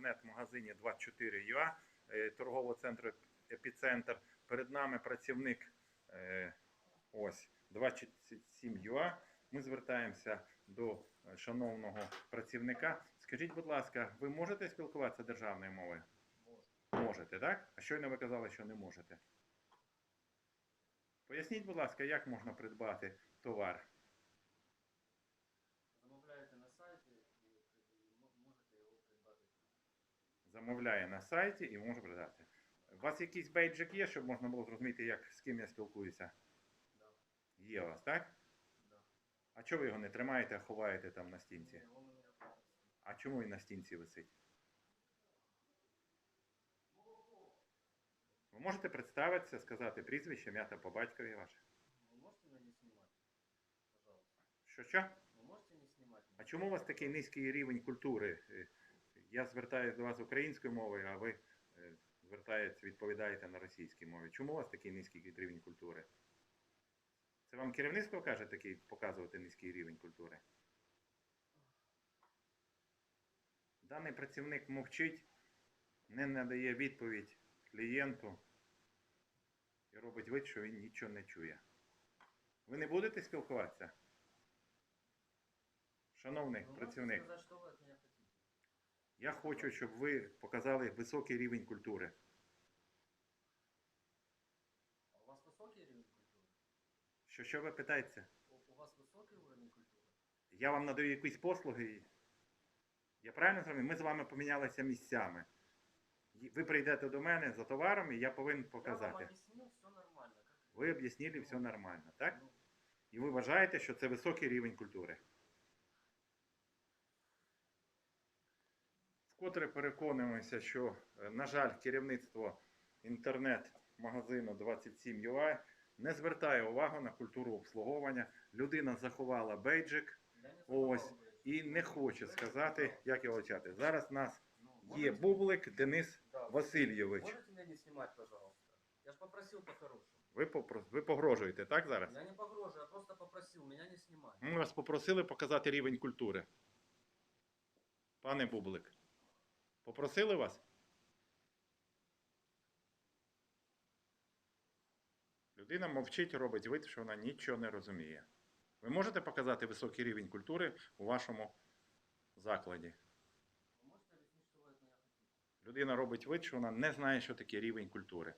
інтернет-магазині 24UA е, торгового центру Епіцентр. Перед нами працівник е, ось 27UA. Ми звертаємося до шановного працівника. Скажіть, будь ласка, ви можете спілкуватися державною мовою? Можете, так? А щойно ви казали, що не можете. Поясніть, будь ласка, як можна придбати товар? Замовляєте на сайті і м- можете його придбати. Замовляє на сайті і може продати. У вас якийсь бейджик є, щоб можна було зрозуміти, як, з ким я спілкуюся? Да. Є у вас, так? Да. А чого ви його не тримаєте, а ховаєте там на стінці? А чому він на стінці висить? Ви можете представитися, сказати прізвище, ім'я та по батькові ваше? Ви можете мене не знімати? Пожалуйста. Що що? Ви можете не знімати А чому у вас такий низький рівень культури? Я звертаюся до вас українською мовою, а ви е, звертаєтесь, відповідаєте на російській мові. Чому у вас такий низький рівень культури? Це вам керівництво каже такий показувати низький рівень культури? Даний працівник мовчить, не надає відповідь клієнту і робить вид, що він нічого не чує. Ви не будете спілкуватися? Шановний можете працівник, сказати, що ви? Я хочу, щоб ви показали високий рівень культури. А у вас високий рівень культури? Що, що ви питаєте? У, вас високий рівень культури? Я вам надаю якісь послуги. Я правильно зрозумів? Ми з вами помінялися місцями. Ви прийдете до мене за товаром, і я повинен Я вам показати. об'яснив, все нормально. Ви об'яснили, все нормально, так? Ну, І ви вважаєте, що це високий рівень культури. Вкотре переконуємося, що, е, на жаль, керівництво інтернет-магазину 27UI не звертає увагу на культуру обслуговування. Людина заховала бейджик Ось. і не хоче сказати, як його чати. Зараз в нас є Бублик Денис Да. Васильович. Можете меня не снимать, пожалуйста? Я ж попросил по-хорошему. Ви, попро- ви погрожуєте, так зараз? Я не погрожую, я просто попросил меня не снимать. Ми вас попросили показати рівень культури. Пане Бублик. Попросили вас? Людина мовчить, робить вид, що вона нічого не розуміє. Ви можете показати високий рівень культури у вашому закладі? Вы можете объяснить, что вы от меня хотите? Людина робить вид, що вона не знає, що таке рівень культури.